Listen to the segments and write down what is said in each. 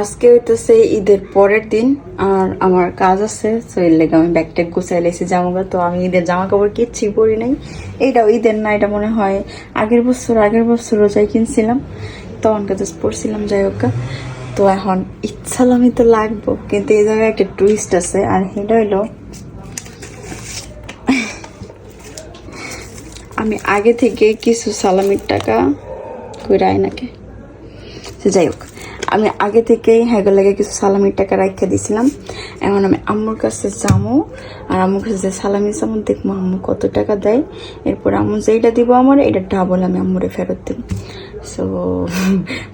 আজকে হইতেছে ঈদের পরের দিন, আর আমার কাজ আছে তো এর লেগে আমি ব্যাগ ট্যাগ গুছাই লাইছি জামা কাপড় তো আমি ঈদের জামা কাপড় কিচ্ছু পরি নাই। এইটাও ঈদের না, এটা মনে হয় আগের বছর আগের বছর রোজাই কিনছিলাম। তখনকে জাস্ট পরছিলাম, যাই হোক। তো এখন ইচ্ছালামি তো লাগবো, কিন্তু এই জায়গায় একটা টুইস্ট আছে, আর সেটা হইল, আমি আগে থেকে কিছু সালামির টাকা কইরা নাকি। যাই হোক। আমি আগে থেকেই হ্যাগো লাগে কিছু সালামির টাকা রাখা দিছিলাম। এখন আমি আম্মুর কাছে যাব আর আম্মুর কাছে যে সালামি সামন দেখব আম্মু কত টাকা দেয়। এরপর আম্মু যেইটা দিব আমার, এটা ডাবল আমি আম্মুরে ফেরত দিব। সো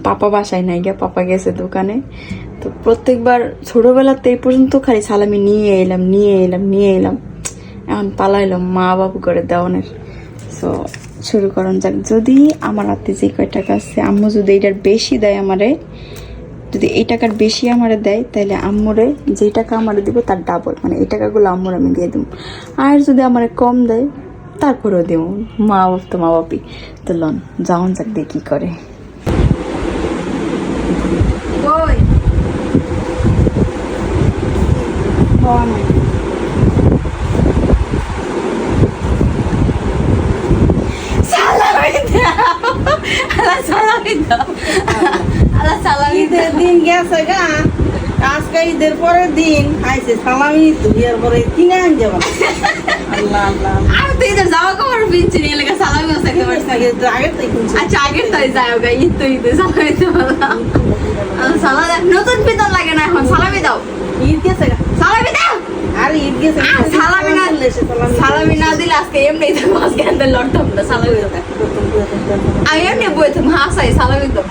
পাপা বাসায় নাই গিয়া, পাপা গেছে দোকানে। তো প্রত্যেকবার ছোটবেলাতে এই পর্যন্ত খালি সালামি নিয়ে এলাম নিয়ে এলাম নিয়ে এলাম। এখন পালাইলাম মা বাবু করে দেওয়ানের। সো শুরু করুন যাক। যদি আমার হাতে যে কয় টাকা আছে আম্মু যদি এটার বেশি দেয় আমারে যদি এই টাকার বেশি আমারে দেয় তাহলে আম্মুরে যে টাকা আমারে দিব তার ডাবল মানে এই টাকাগুলো আম্মুর আমি দিয়ে দেবো আর যদি আমারে কম দেয় তারপরেও দেবো মা বাপ তো মা বাপি তো লন যাওন যাক দিয়ে কি করে। কই? সালামি দাও আল্লাহ সালামি দাও আল্লাহ সালামি ঈদের দিন গেছে গা। আজকে ঈদের পরের দিন আইছে সালামি তো বিয়ার পরে কিনে আন যাব আল্লাহ আল্লাহ। আমি তো ঈদের জামা কাপড় পিনছি নিয়ে লেগে সালামি বসাইতে পারছি আগে তো তো আচ্ছা আগের তাই যাই হোক ঈদ তো ঈদে সালামি তো বললাম সালামি নতুন পিতল লাগে না এখন। সালামি দাও। ঈদ গেছে গা। সালামি দাও। আর ঈদ গেছে সালামি না সে সালামি না দিলে আজকে এমনি আজকে লটম না। সালামি দাও। এমনি বই তুমি হাসাই সালামি দাও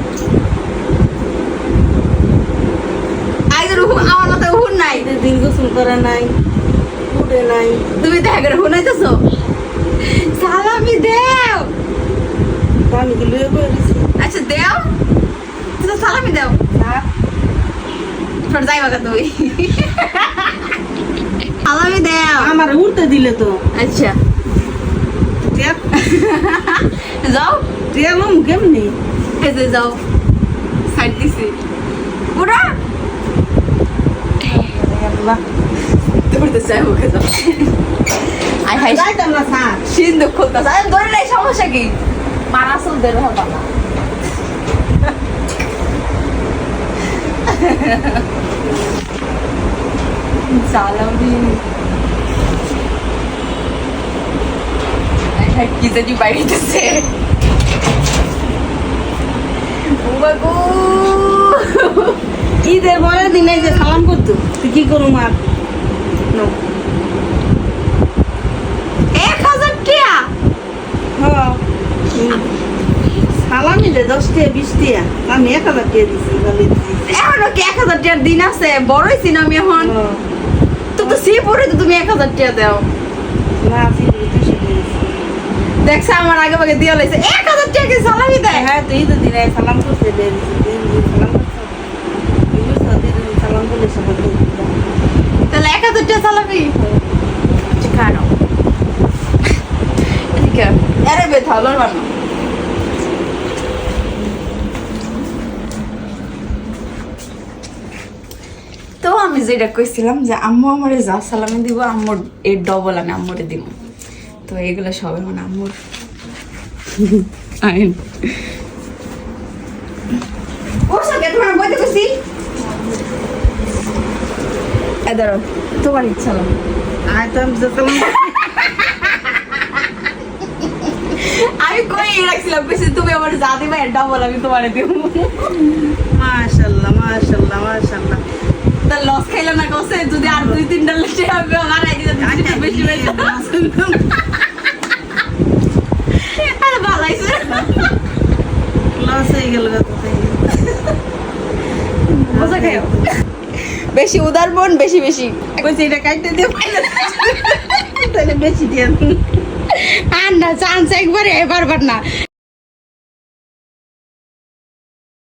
আইদের উহু আমার মাথায় উহুন নাই ঈদের দিন গোসল করে নাই উঠে নাই তুমি দেখা করে হুনাইতেছো সালামি দেও তো আমি কি লুয়ে করে দিছি আচ্ছা। দেও তো সালামি দাও ফর যাই বাগা তুই সালামি দেও আমার উঠতে দিলে তো আচ্ছা টেপ যাও। টেলম কেমনি এই যে যাও। সাইড দিছি। পুরা মুখে নাই সমস্যা কি? মারা চলতে হবে না কি জানি বাবু ঈদের পরের দিন যে সালাম করতো। তুই কি করুম আর নো। এক হাজার টিয়া? সালামি দে দশ টাকা বিশ টাকা আমি এক হাজার টাকা দিছি এখনও কি এক হাজার টিয়ার দিন আছে? বড়ই আমি এখন। তো তো সে পরে তো তুমি এক হাজার টিয়া দাও। না। দেখছে আমার আগে ভাগে দিয়ে লাইছে। এক হাজার টাকা সালামি দেয়? হ্যাঁ তুই তো দিনে সালাম করতে দে সালাম। তাহলে এক হাজার টাকা সালামি? আরে তো আমি যেটা কইছিলাম যে আম্মু আমারে যা সালামি দিব আম্মুর এর ডবল আমি আম্মুরে দিব। তো এগুলো সবাই মানে আম্মুর। আইন। ওর সঙ্গে তোমার বইতে ইচ্ছা না। আমি কই রাখছিলাম কইছি তুমি আমার যা দিবা এর ডবল আমি তোমারে দিব। মাশাল্লাহ মাশাল্লাহ মাশাল্লাহ। তা লস কসে যদি আর দুই তিনটা লেটে হবে হারাই দিতে আচ্ছা, বেশি বেশি আরে ভালাইছে লস হয়ে গেল মজা খাইও? বেশি উদার মন বেশি বেশি। বলছি এটা কাটতে দিয়ে তাহলে বেশি দিয়ে আর না চান্স একবারে এবার বার না।